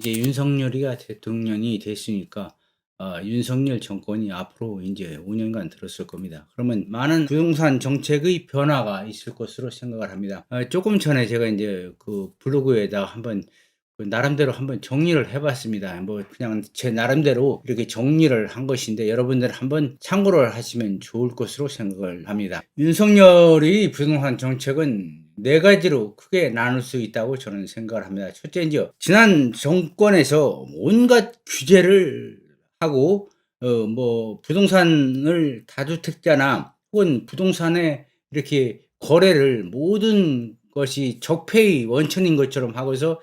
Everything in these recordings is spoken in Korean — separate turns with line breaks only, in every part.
이제 윤석열이가 대통령이 됐으니까 어, 윤석열 정권이 앞으로 이제 5년간 들었을 겁니다. 그러면 많은 부동산 정책의 변화가 있을 것으로 생각을 합니다. 어, 조금 전에 제가 이제 그 블로그에다 한번 그 나름대로 한번 정리를 해봤습니다. 뭐 그냥 제 나름대로 이렇게 정리를 한 것인데 여러분들 한번 참고를 하시면 좋을 것으로 생각을 합니다. 윤석열이 부동산 정책은 네 가지로 크게 나눌 수 있다고 저는 생각을 합니다. 첫째, 이제 지난 정권에서 온갖 규제를 하고 어 뭐 부동산을 다주택자나 혹은 부동산에 이렇게 거래를 모든 것이 적폐의 원천인 것처럼 하고서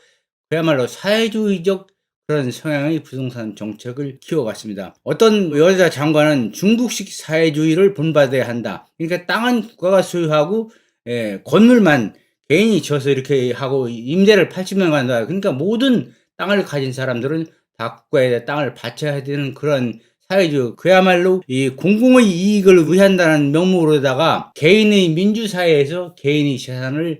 그야말로 사회주의적 그런 성향의 부동산 정책을 키워갔습니다. 어떤 여자 장관은 중국식 사회주의를 본받아야 한다. 그러니까 땅은 국가가 소유하고 예, 건물만 개인이 지어서 이렇게 하고 임대를 80년 간다. 그러니까 모든 땅을 가진 사람들은 다 국가에 땅을 바쳐야 되는 그런 사회주의 그야말로 이 공공의 이익을 위한다는 명목으로다가 개인의 민주사회에서 개인의 재산을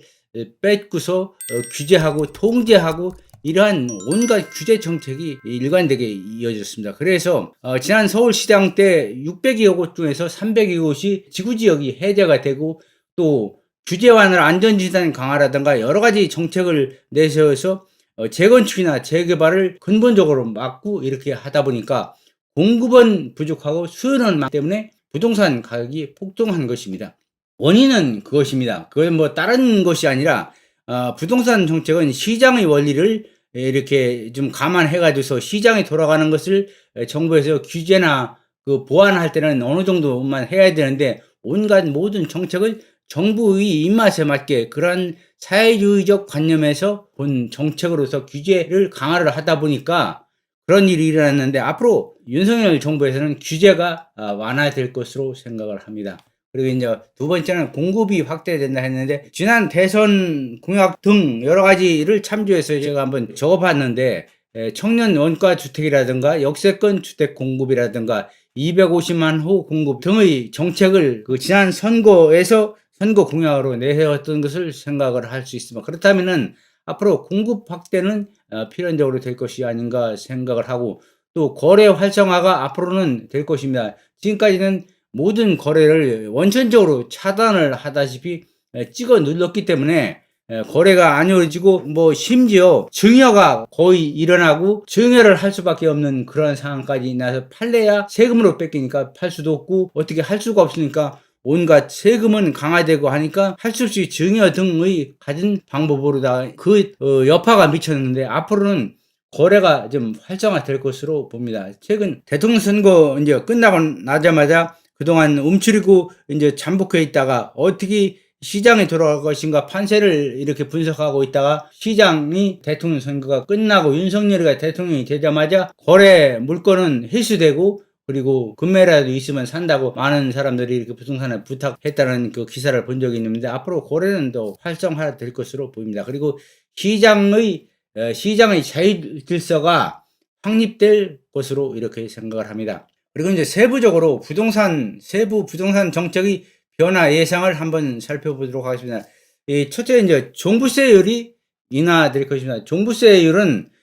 뺏고서 어, 규제하고 통제하고 이러한 온갖 규제 정책이 일관되게 이어졌습니다. 그래서 어, 지난 서울시장 때 600여 곳 중에서 300여 곳이 지구지역이 해제가 되고 또 규제 완화 안전지단 강화라든가 여러 가지 정책을 내세워서 어, 재건축이나 재개발을 근본적으로 막고 이렇게 하다 보니까 공급은 부족하고 수요는 많기 때문에 부동산 가격이 폭등한 것입니다. 원인은 그것입니다. 그건 뭐 다른 것이 아니라 어, 부동산 정책은 시장의 원리를 이렇게 좀 감안해가지고서 시장이 돌아가는 것을 정부에서 규제나 그 보완할 때는 어느 정도만 해야 되는데 온갖 모든 정책을 정부의 입맛에 맞게 그러한 사회주의적 관념에서 본 정책으로서 규제를 강화를 하다 보니까 그런 일이 일어났는데 앞으로 윤석열 정부에서는 규제가 아, 완화될 것으로 생각을 합니다. 그리고 이제 두 번째는 공급이 확대된다 했는데 지난 대선 공약 등 여러 가지를 참조해서 제가 한번 적어봤는데 청년 원가 주택이라든가 역세권 주택 공급이라든가 250만 호 공급 등의 정책을 그 지난 선거에서 선거 공약으로 내세웠던 것을 생각을 할 수 있습니다. 그렇다면은 앞으로 공급 확대는 어, 필연적으로 될 것이 아닌가 생각을 하고 또 거래 활성화가 앞으로는 될 것입니다. 지금까지는 모든 거래를 원천적으로 차단을 하다시피 찍어 눌렀기 때문에 거래가 안 이루어지고 뭐 심지어 증여가 거의 일어나고 증여를 할 수밖에 없는 그런 상황까지 나서 팔래야 세금으로 뺏기니까 팔 수도 없고 어떻게 할 수가 없으니까 온갖 세금은 강화되고 하니까 할 수 없이 증여 등의 가진 방법으로 다 그 어, 여파가 미쳤는데 앞으로는 거래가 좀 활성화될 것으로 봅니다. 최근 대통령 선거 이제 끝나고 나자마자 그동안 움츠리고 이제 잠복해 있다가 어떻게 시장에 돌아갈 것인가 판세를 이렇게 분석하고 있다가 시장이 대통령 선거가 끝나고 윤석열이가 대통령이 되자마자 거래 물건은 회수되고 그리고 금매라도 있으면 산다고 많은 사람들이 이렇게 부동산에 부탁했다는 그 기사를 본 적이 있는데 앞으로 거래는 더 활성화될 것으로 보입니다. 그리고 시장의 어, 시장의 자유 질서가 확립될 것으로 이렇게 생각을 합니다. 그리고 이제 세부적으로 부동산 세부 부동산 정책의 변화 예상을 한번 살펴보도록 하겠습니다. 이 첫째 이제 종부세율이 인하될 것입니다. 종부세율은 이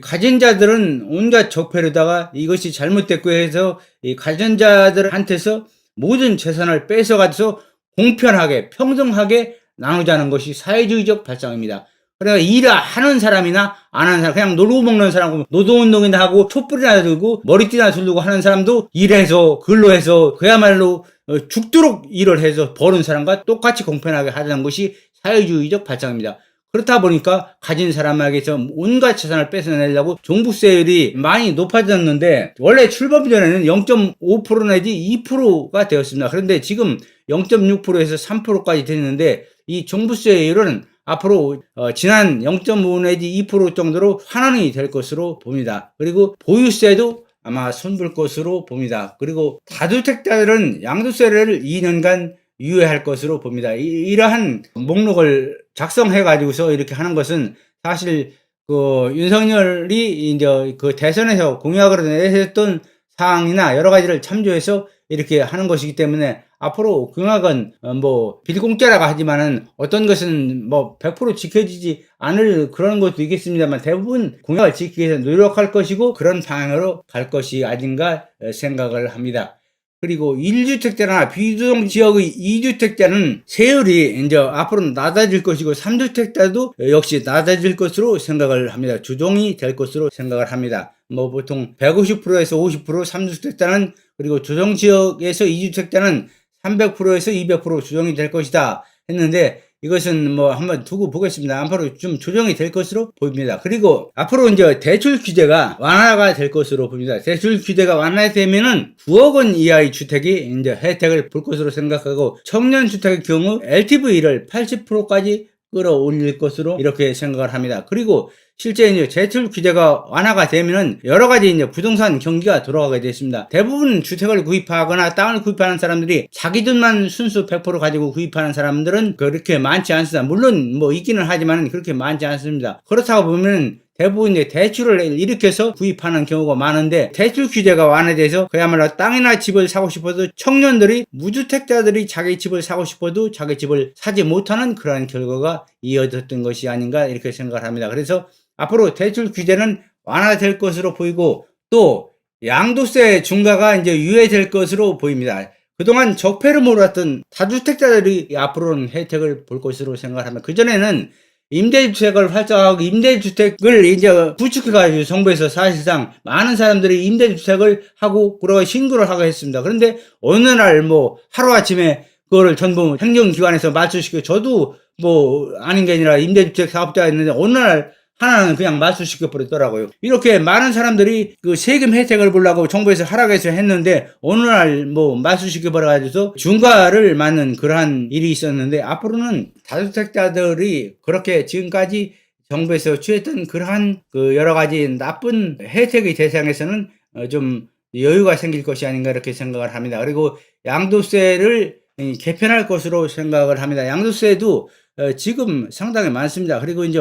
가진 자들은 온갖 적폐로다가 이것이 잘못됐고 해서 이 가진 자들한테서 모든 재산을 뺏어가서 공평하게 평등하게 나누자는 것이 사회주의적 발상입니다. 그러니까 일하는 사람이나 안 하는 사람, 그냥 놀고 먹는 사람, 노동운동이나 하고 촛불이나 들고 머리띠나 두르고 하는 사람도 일해서, 근로해서, 그야말로 어, 죽도록 일을 해서 버는 사람과 똑같이 공평하게 하자는 것이 사회주의적 발상입니다. 그렇다 보니까 가진 사람에게서 온갖 재산을 뺏어내려고 종부세율이 많이 높아졌는데 원래 출범 전에는 0.5% 내지 2%가 되었습니다. 그런데 지금 0.6%에서 3%까지 됐는데 이 종부세율은 앞으로 어, 지난 0.5 내지 2% 정도로 환원이 될 것으로 봅니다. 그리고 보유세도 아마 손볼 것으로 봅니다. 그리고 다주택자들은 양도세를 2년간 유예할 것으로 봅니다. 이, 러한 목록을 작성해 가지고서 이렇게 하는 것은 사실 그 윤석열이 이제 그 대선에서 공약으로 내세웠던 사항이나 여러 가지를 참조해서 이렇게 하는 것이기 때문에 앞으로 공약은 어, 뭐 빌공짜라고 하지만은 어떤 것은 뭐 100% 지켜지지 않을 그런 것도 있겠습니다만 대부분 공약을 지키기 위해서 노력할 것이고 그런 방향으로 갈 것이 아닌가 어, 생각을 합니다. 그리고 1주택자나 비주동 지역의 2주택자는 세율이 이제 앞으로 낮아질 것이고 3주택자도 역시 낮아질 것으로 생각을 합니다. 주종이 될 것으로 생각을 합니다. 뭐 보통 150%에서 50%, 3주택자는 그리고 조정 지역에서 2주택자는 300%에서 200% 조정이 될 것이다 했는데 이것은 뭐 한번 두고 보겠습니다. 앞으로 좀 조정이 될 것으로 보입니다. 그리고 앞으로 이제 대출 규제가 완화가 될 것으로 보입니다. 대출 규제가 완화되면은 9억 원 이하의 주택이 이제 혜택을 볼 것으로 생각하고 청년 주택의 경우 LTV를 80%까지 끌어올릴 것으로 이렇게 생각을 합니다. 그리고 실제 이제 대출 규제가 완화가 되면은 여러 가지 이제 부동산 경기가 돌아가게 됐습니다. 대부분 주택을 구입하거나 땅을 구입하는 사람들이 자기 돈만 순수 100% 가지고 구입하는 사람들은 그렇게 많지 않습니다. 물론 뭐 있기는 하지만 그렇게 많지 않습니다. 그렇다고 보면 대부분 이제 대출을 일으켜서 구입하는 경우가 많은데 대출 규제가 완화돼서 그야말로 땅이나 집을 사고 싶어도 청년들이 무주택자들이 자기 집을 사고 싶어도 자기 집을 사지 못하는 그러한 결과가 이어졌던 것이 아닌가 이렇게 생각을 합니다. 그래서 앞으로 대출 규제는 완화될 것으로 보이고 또 양도세 중과가 이제 유예될 것으로 보입니다. 그동안 적폐를 몰았던 다주택자들이 앞으로는 혜택을 볼 것으로 생각합니다. 그전에는 임대주택을 활성화하고 임대주택을 이제 구축해가지고 정부에서 사실상 많은 사람들이 임대주택을 하고 그러고 신고를 하고 했습니다. 그런데 어느 날 뭐 하루아침에 그거를 전부 행정기관에서 맞추시고 저도 뭐 아닌 게 아니라 임대주택 사업자였는데 어느 날 하나는 그냥 말수시켜 버렸더라고요. 이렇게 많은 사람들이 그 세금 혜택을 보려고 정부에서 하락해서 했는데 어느 날뭐 말수시켜 버려가지고 중과를 맞는 그러한 일이 있었는데 앞으로는 다주택자들이 그렇게 지금까지 정부에서 취했던 그러한 그 여러 가지 나쁜 혜택의 대상에서는 어, 좀 여유가 생길 것이 아닌가 이렇게 생각을 합니다. 그리고 양도세를 이, 개편할 것으로 생각을 합니다. 양도세도 어, 지금 상당히 많습니다. 그리고 이제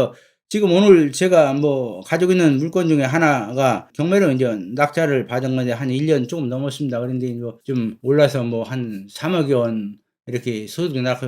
지금 오늘 제가 뭐 가지고 있는 물건 중에 하나가 경매로 이제 낙찰을 받은 건데 한 1년 조금 넘었습니다. 그런데 이제 좀 올라서 뭐 한 3억 원 이렇게 소득이 나고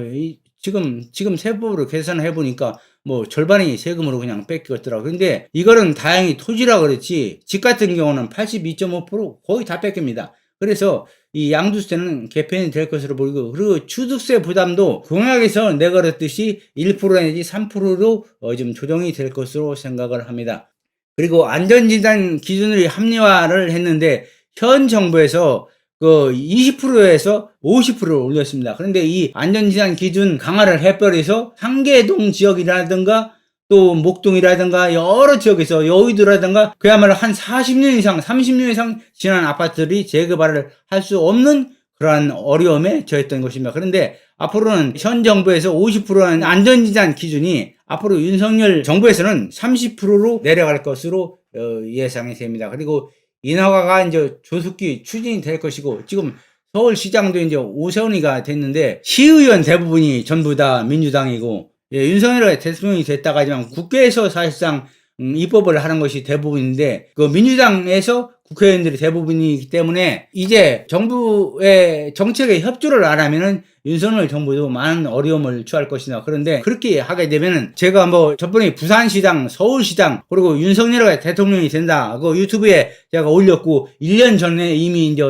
지금 지금 세법으로 계산을 해보니까 뭐 절반이 세금으로 그냥 뺏겼더라고요. 근데 이거는 다행히 토지라 그렇지 집 같은 경우는 82.5% 거의 다 뺏깁니다. 그래서 이 양도세는 개편이 될 것으로 보이고 그리고 취득세 부담도 공약에서 내걸었듯이 1% 내지 3%로 어, 좀 조정이 될 것으로 생각을 합니다. 그리고 안전진단 기준을 합리화를 했는데 현 정부에서 그 20%에서 50%를 올렸습니다. 그런데 이 안전진단 기준 강화를 해버려서 상계동 지역이라든가 또 목동이라든가 여러 지역에서 여의도라든가 그야말로 한 40년 이상, 30년 이상 지난 아파트들이 재개발을 할 수 없는 그러한 어려움에 처했던 것입니다. 그런데 앞으로는 현 정부에서 50%라는 안전진단 기준이 앞으로 윤석열 정부에서는 30%로 내려갈 것으로 어, 예상이 됩니다. 그리고 인허가가 이제 조속히 추진이 될 것이고 지금 서울시장도 이제 오세훈이가 됐는데 시의원 대부분이 전부 다 민주당이고 예, 윤석열 대통령이 됐다가 하지만 국회에서 사실상 음, 입법을 하는 것이 대부분인데 그 민주당에서 국회의원들이 대부분이기 때문에 이제 정부의 정책에 협조를 안 하면은 윤석열 정부도 많은 어려움을 처할 것이다. 그런데 그렇게 하게 되면은 제가 뭐 저번에 부산시장, 서울시장 그리고 윤석열 대통령이 된다. 그 유튜브에 제가 올렸고 1년 전에 이미 이제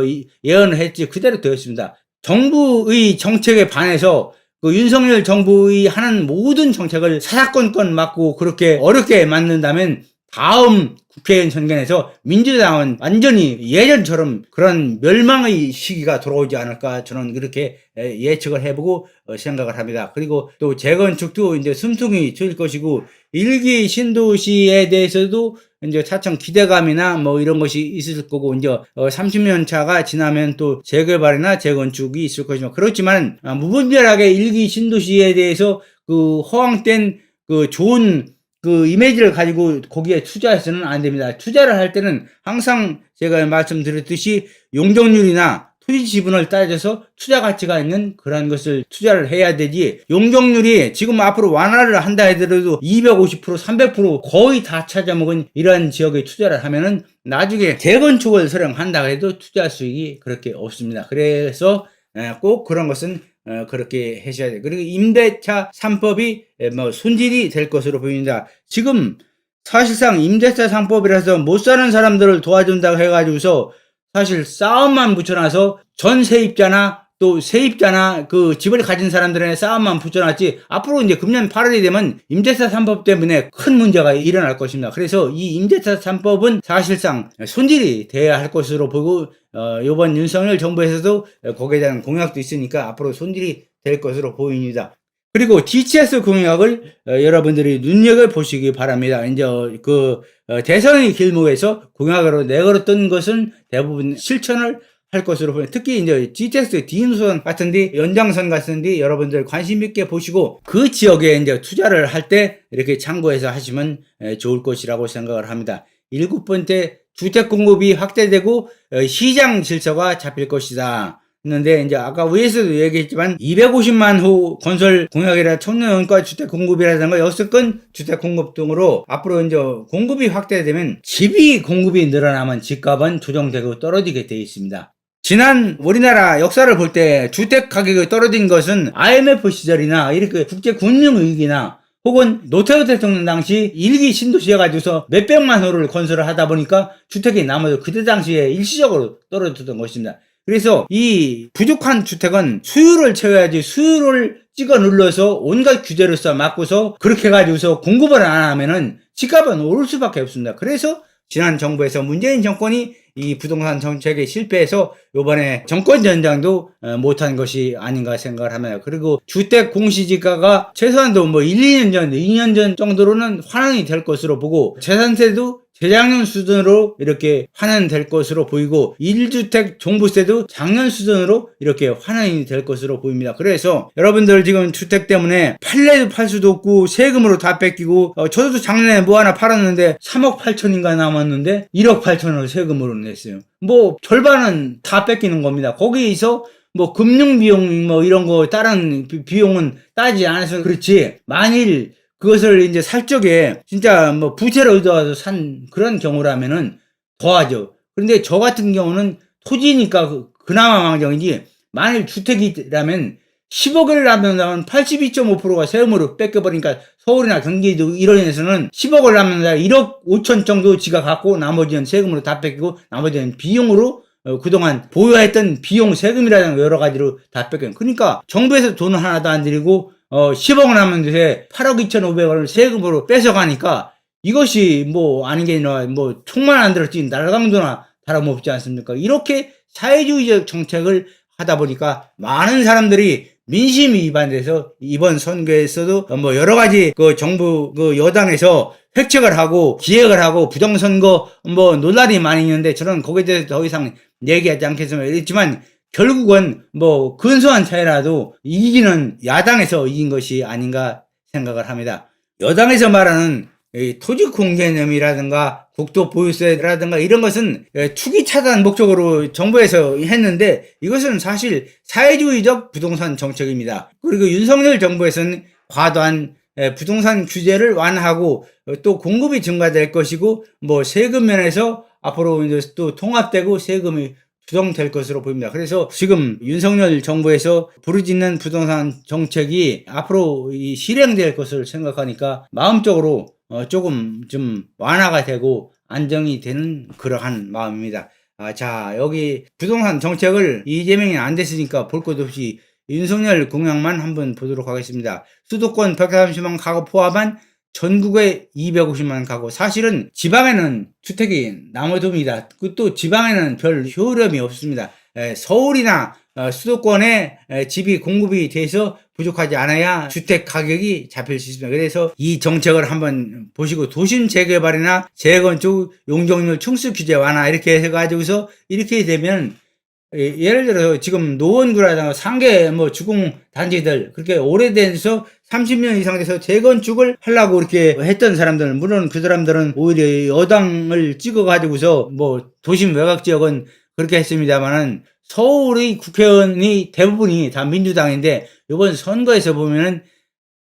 예언을 했지 그대로 되었습니다. 정부의 정책에 반해서 그 윤석열 정부의 하는 모든 정책을 사사건건 맞고 그렇게 어렵게 만든다면 다음 국회의원 선거에서 민주당은 완전히 예전처럼 그런 멸망의 시기가 돌아오지 않을까 저는 그렇게 예측을 해보고 어, 생각을 합니다. 그리고 또 재건축도 이제 숨통이 트일 것이고 일기 신도시에 대해서도 이제 차츰 기대감이나 뭐 이런 것이 있을 거고 이제 30년 차가 지나면 또 재개발이나 재건축이 있을 것이죠. 그렇지만 아, 무분별하게 일기 신도시에 대해서 그 허황된 그 좋은 그 이미지를 가지고 거기에 투자해서는 안 됩니다. 투자를 할 때는 항상 제가 말씀드렸듯이 용적률이나 토지 지분을 따져서 투자 가치가 있는 그런 것을 투자를 해야 되지 용적률이 지금 앞으로 완화를 한다 하더라도 250% 300% 거의 다 찾아먹은 이러한 지역에 투자를 하면은 나중에 재건축을 설령한다 해도 투자 수익이 그렇게 없습니다. 그래서 에, 꼭 그런 것은 어, 그렇게 하셔야 돼요. 그리고 임대차 3법이 뭐 손질이 될 것으로 보입니다. 지금 사실상 임대차 3법이라서 못 사는 사람들을 도와준다고 해가지고서 사실 싸움만 붙여놔서 전 세입자나 또 세입자나 그 집을 가진 사람들의 싸움만 붙여놨지 앞으로 이제 금년 8월이 되면 임대차 3법 때문에 큰 문제가 일어날 것입니다. 그래서 이 임대차 3법은 사실상 손질이 돼야 할 것으로 보고 어, 이번 윤석열 정부에서도 거기에 대한 공약도 있으니까 앞으로 손질이 될 것으로 보입니다. 그리고 DCS 공약을 어, 여러분들이 눈여겨 보시기 바랍니다. 이제 어, 그 어, 대선의 길목에서 공약으로 내걸었던 것은 대부분 실천을 할 것으로 보여요. 특히 이제 GTX D노선 같은 데 연장선 같은 데 여러분들 관심 있게 보시고 그 지역에 이제 투자를 할 때 이렇게 참고해서 하시면 에, 좋을 것이라고 생각을 합니다. 일곱 번째 주택 공급이 확대되고 어, 시장 질서가 잡힐 것이다. 했는데 이제 아까 위에서도 얘기했지만 250만 호 건설 공약이라 청년과 주택 공급이라든가 여섯건 주택 공급 등으로 앞으로 이제 공급이 확대되면 집이 공급이 늘어나면 집값은 조정되고 떨어지게 되어 있습니다. 지난 우리나라 역사를 볼 때 주택 가격이 떨어진 것은 IMF 시절이나 이렇게 국제 금융 위기나 혹은 노태우 대통령 당시 일기 신도시여가지고서 몇백만 호를 건설을 하다 보니까 주택이 남아도 그때 당시에 일시적으로 떨어졌던 것입니다. 그래서 이 부족한 주택은 수요를 채워야지 수요를 찍어 눌러서 온갖 규제로서 막고서 그렇게 해가지고서 공급을 안 하면은 집값은 오를 수밖에 없습니다. 그래서 지난 정부에서 문재인 정권이 이 부동산 정책에 실패해서 요번에 정권 전장도 어, 못한 것이 아닌가 생각을 합니다. 그리고 주택 공시지가가 최소한도 뭐 1, 2년 전, 2년 전 정도로는 환원이 될 것으로 보고 재산세도 재작년 수준으로 이렇게 환원될 것으로 보이고 1주택 종부세도 작년 수준으로 이렇게 환원이 될 것으로 보입니다. 그래서 여러분들 지금 주택 때문에 팔래도 팔 수도 없고 세금으로 다 뺏기고 어, 저도 작년에 뭐 하나 팔았는데 3억 8천인가 남았는데 1억 8천을 세금으로 냈어요. 뭐 절반은 다 뺏기는 겁니다. 거기에서 뭐 금융 비용 뭐 이런 거 다른 비- 비용은 따지 않아서 그렇지 만일 그것을 이제 살 적에 진짜 뭐 부채를 얻어서 산 그런 경우라면은 더하죠. 그런데 저 같은 경우는 토지니까 그- 그나마 망정이지 만일 주택이라면 10억을 남는다면 82.5%가 세금으로 뺏겨버리니까 서울이나 경기도 이런 데서는 10억을 남는다 1억 5천 정도 지가 갖고 나머지는 세금으로 다 뺏기고 나머지는 비용으로 어, 그동안 보유했던 비용 세금이라든가 여러 가지로 다 뺏겨요. 그러니까 정부에서 돈을 하나도 안 드리고 어, 10억 남았는데 8억 2,500원을 세금으로 뺏어가니까 이것이 뭐 아닌 게 아니라 뭐 총만 안 들었지 날강도나 다름없지 않습니까? 이렇게 사회주의적 정책을 하다 보니까 많은 사람들이 민심 위반돼서 이번 선거에서도 뭐 여러 가지 그 정부 그 여당에서 획책을 하고 기획을 하고 부정선거 뭐 논란이 많이 있는데 저는 거기에 대해서 더 이상 얘기하지 않겠습니다. 그렇지만 결국은 뭐 근소한 차이라도 이기는 야당에서 이긴 것이 아닌가 생각을 합니다. 여당에서 말하는 이 토지 공 개념이라든가 국토 보유세라든가 이런 것은 예, 투기 차단 목적으로 정부에서 했는데 이것은 사실 사회주의적 부동산 정책입니다. 그리고 윤석열 정부에서는 과도한 예, 부동산 규제를 완화하고 어, 또 공급이 증가될 것이고 뭐 세금 면에서 앞으로 이제 또 통합되고 세금이 조정될 것으로 보입니다. 그래서 지금 윤석열 정부에서 부르짖는 부동산 정책이 앞으로 이 실행될 것을 생각하니까 마음적으로 어, 조금 좀 완화가 되고 안정이 되는 그러한 마음입니다. 아, 자, 여기 부동산 정책을 이재명이 안 됐으니까 볼 것 없이 윤석열 공약만 한번 보도록 하겠습니다. 수도권 130만 가구 포함한 전국에 250만 가구. 사실은 지방에는 주택이 남아둡니다. 그또 지방에는 별 효력이 없습니다. 에, 서울이나 어, 수도권에 에, 집이 공급이 돼서 부족하지 않아야 주택 가격이 잡힐 수 있습니다. 그래서 이 정책을 한번 보시고 도심 재개발이나 재건축 용적률 충수 규제 완화 이렇게 해가지고서 이렇게 되면 예, 예를 들어서 지금 노원구라든가 상계 뭐 주공 단지들 그렇게 오래돼서 30년 이상 돼서 재건축을 하려고 이렇게 했던 사람들 물론 그 사람들은 오히려 여당을 찍어 가지고서 뭐 도심 외곽 지역은 그렇게 했습니다만은 서울의 국회의원이 대부분이 다 민주당인데 이번 선거에서 보면은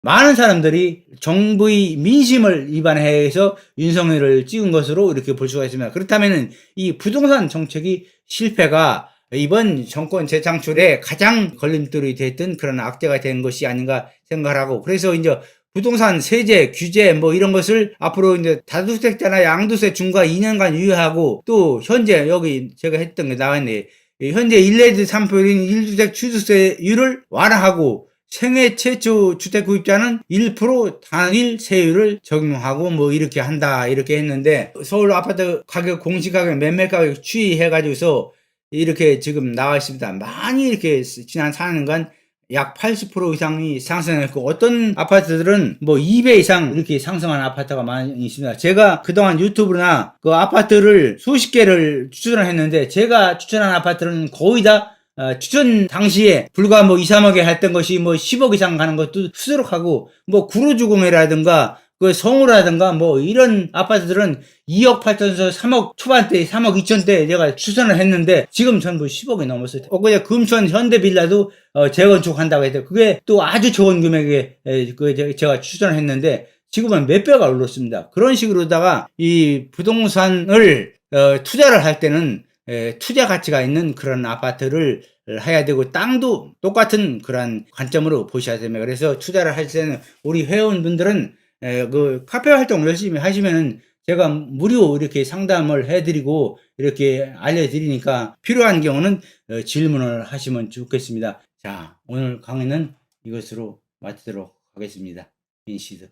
많은 사람들이 정부의 민심을 위반해서 윤석열을 찍은 것으로 이렇게 볼 수가 있습니다. 그렇다면은 이 부동산 정책이 실패가 이번 정권 재창출에 가장 걸림돌이 됐던 그런 악재가 된 것이 아닌가 생각하고 그래서 이제 부동산 세제, 규제 뭐 이런 것을 앞으로 이제 다주택자나 양도세 중과 2년간 유예하고 또 현재 여기 제가 했던 게 나왔네. 이 현재 1레드 3%인 1주택 취득세율을 완화하고 생애 최초 주택 구입자는 1% 단일 세율을 적용하고 뭐 이렇게 한다 이렇게 했는데 서울 아파트 가격 공시 가격 매매 가격 추이해 가지고서 이렇게 지금 나와 있습니다. 많이 이렇게 지난 4년간 약 80% 이상이 상승했고 어떤 아파트들은 뭐 2배 이상 이렇게 상승한 아파트가 많이 있습니다. 제가 그동안 유튜브나 그 아파트를 수십 개를 추천을 했는데 제가 추천한 아파트는 거의 다 어, 추천 당시에 불과 뭐 2, 3억에 했던 것이 뭐 10억 이상 가는 것도 수두룩하고 뭐 구로주공이라든가 그 성우라든가 뭐 이런 아파트들은 2억 8천에서 3억 초반대 3억 2천대 내가 추천을 했는데 지금 전부 10억이 넘었어요. 엊그제 금천 현대빌라도 어, 재건축한다고 했대. 그게 또 아주 좋은 금액에 에, 그 제가 추천을 했는데 지금은 몇 배가 올랐습니다. 그런 식으로다가 이 부동산을 어, 투자를 할 때는 에, 투자 가치가 있는 그런 아파트를 해야 되고 땅도 똑같은 그런 관점으로 보셔야 됩니다. 그래서 투자를 할 때는 우리 회원분들은 에, 그 카페 활동 열심히 하시면은 제가 무료 이렇게 상담을 해드리고 이렇게 알려드리니까 필요한 경우는 어, 질문을 하시면 좋겠습니다. 자, 오늘 강의는 이것으로 마치도록 하겠습니다. 빈시드.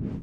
you